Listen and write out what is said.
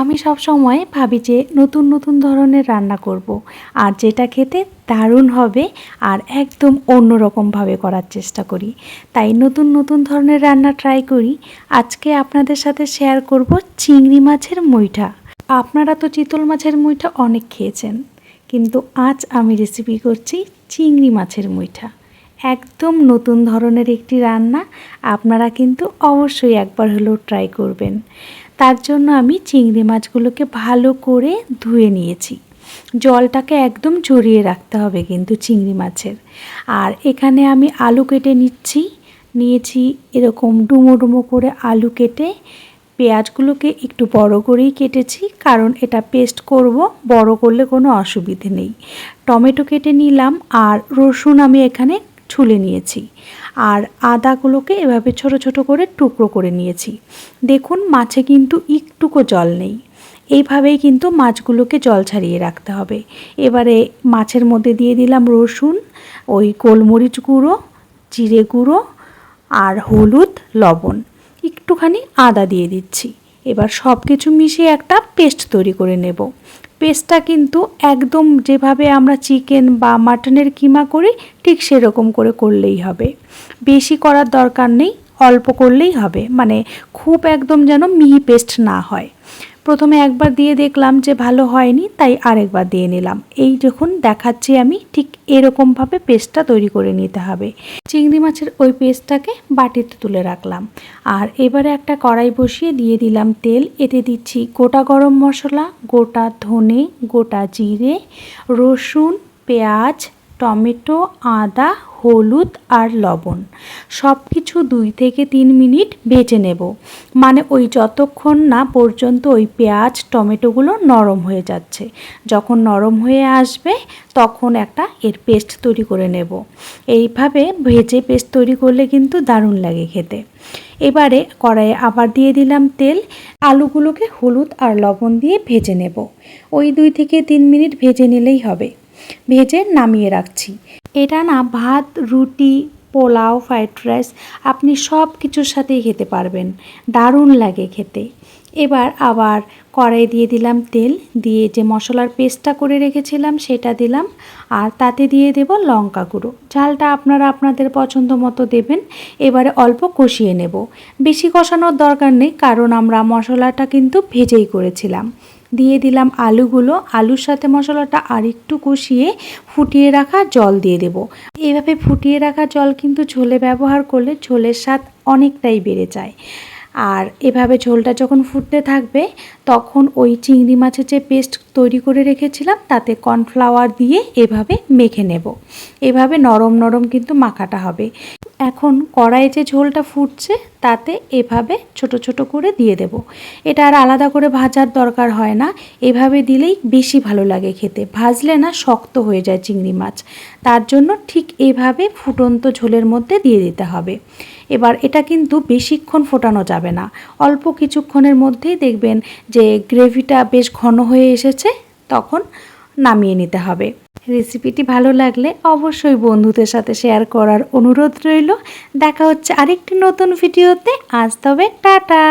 আমি সব সময় ভাবি যে নতুন নতুন ধরনের রান্না করব। আর যেটা খেতে দারুণ হবে আর একদম অন্যরকমভাবে করার চেষ্টা করি। তাই নতুন নতুন ধরনের রান্না ট্রাই করি। আজকে আপনাদের সাথে শেয়ার করব চিংড়ি মাছের মুইঠা। আপনারা তো চিতল মাছের মুইঠা অনেক খেয়েছেন, কিন্তু আজ আমি রেসিপি করছি চিংড়ি মাছের মুইঠা। একদম নতুন ধরনের একটি রান্না আপনারা কিন্তু অবশ্যই একবার হলেও ট্রাই করবেন। তার জন্য আমি চিংড়ি মাছগুলোকে ভালো করে ধুয়ে নিয়েছি। জলটাকে একদম ঝরিয়ে রাখতে হবে কিন্তু চিংড়ি মাছের। আর এখানে আমি আলু কেটে নিচ্ছি। নিয়েছি এরকম ডুমো ডুমো করে আলু কেটে পেঁয়াজগুলোকে একটু বড় করেই কেটেছি কারণ এটা পেস্ট করব, বড় করলে কোনো অসুবিধে নেই। টমেটো কেটে নিলাম আর রসুন আমি এখানে ছুলে নিয়েছি। আর আদাগুলোকে এভাবে ছোট ছোট করে টুকরো করে নিয়েছি। দেখুন, মাছে কিন্তু একটুকো জল নেই। এইভাবেই কিন্তু মাছগুলোকে জল ছাড়িয়ে রাখতে হবে। এবারে মাছের মধ্যে দিয়ে দিলাম রসুন, ওই গোলমরিচ গুঁড়ো, জিরে গুঁড়ো আর হলুদ, লবণ। একটুখানি আদা দিয়ে দিচ্ছি। এবার সব কিছু মিশিয়ে একটা পেস্ট তৈরি করে নেব। পেস্টটা কিন্তু একদম যেভাবে আমরা চিকেন বা মাটনের কিমা করি, ঠিক সেরকম করে করলেই হবে। বেশি করার দরকার নেই, অল্প করলেই হবে। মানে খুব একদম যেন মিহি পেস্ট না হয়। প্রথমে একবার দিয়ে দেখলাম যে ভালো হয়নি, তাই আরেকবার দিয়ে নিলাম। এই যখন দেখাচ্ছি আমি ঠিক এরকমভাবে পেস্টটা তৈরি করে নিতে হবে। চিংড়ি মাছের ওই পেস্টটাকে বাটিতে তুলে রাখলাম। আর এবারে একটা কড়াই বসিয়ে দিয়ে দিলাম তেল। এতে দিচ্ছি গোটা গরম মশলা, গোটা ধনে, গোটা জিরে, রসুন, পেঁয়াজ টমেটো, আদা, হলুদ আর লবণ। সব কিছু দুই থেকে তিন মিনিট ভেজে নেব। মানে ওই যতক্ষণ না পর্যন্ত ওই পেঁয়াজ, টমেটোগুলো নরম হয়ে যাচ্ছে। যখন নরম হয়ে আসবে, তখন একটা এর পেস্ট তৈরি করে নেব। এইভাবে ভেজে পেস্ট তৈরি করলে কিন্তু দারুণ লাগে খেতে। এবারে কড়াইয়ে আবার দিয়ে দিলাম তেল। আলুগুলোকে হলুদ আর লবণ দিয়ে ভেজে নেব। ওই দুই থেকে তিন মিনিট ভেজে নিলেই হবে। ভেজে নামিয়ে রাখছি। এটা না ভাত, রুটি, পোলাও, ফ্রাইড রাইস আপনি সব কিছুর সাথেই খেতে পারবেন। দারুণ লাগে খেতে। এবার আবার কড়াই দিয়ে দিলাম তেল, দিয়ে যে মশলার পেস্টটা করে রেখেছিলাম সেটা দিলাম, আর তাতে দিয়ে দেব লঙ্কা গুঁড়ো। ঝালটা আপনারা আপনাদের পছন্দ মতো দেবেন। এবারে অল্প কষিয়ে নেব। বেশি কষানোর দরকার নেই, কারণ আমরা মশলাটা কিন্তু ভেজেই করেছিলাম। দিয়ে দিলাম আলুগুলো। আলুর সাথে মশলাটা আর একটু কষিয়ে ফুটিয়ে রাখা জল দিয়ে দেব। এভাবে ফুটিয়ে রাখা জল কিন্তু ঝোলে ব্যবহার করলে ঝোলের স্বাদ অনেকটাই বেড়ে যায়। আর এভাবে ঝোলটা যখন ফুটতে থাকবে, তখন ওই চিংড়ি মাছের যে পেস্ট তৈরি করে রেখেছিলাম, তাতে কর্নফ্লাওয়ার দিয়ে এভাবে মেখে নেব। এভাবে নরম নরম কিন্তু মাখাটা হবে। এখন কড়াইয়ে যে ঝোলটা ফুটছে, তাতে এভাবে ছোট ছোট করে দিয়ে দেব। এটা আর আলাদা করে ভাজার দরকার হয় না। এভাবে দিলেই বেশি ভালো লাগে খেতে। ভাজলে না শক্ত হয়ে যায় চিংড়ি মাছ। তার জন্য ঠিক এভাবে ফুটন্ত ঝোলের মধ্যে দিয়ে দিতে হবে। এবার এটা কিন্তু বেশিক্ষণ ফোটানো যাবে না। অল্প কিছুক্ষণের মধ্যেই দেখবেন যে গ্রেভিটা বেশ ঘন হয়ে এসেছে। তখন নামিয়ে নিতে হবে। রেসিপিটি ভালো লাগলে অবশ্যই বন্ধুদের সাথে শেয়ার করার অনুরোধ রইল। দেখা হচ্ছে আরেকটি নতুন ভিডিওতে। আজ তবে টাটা!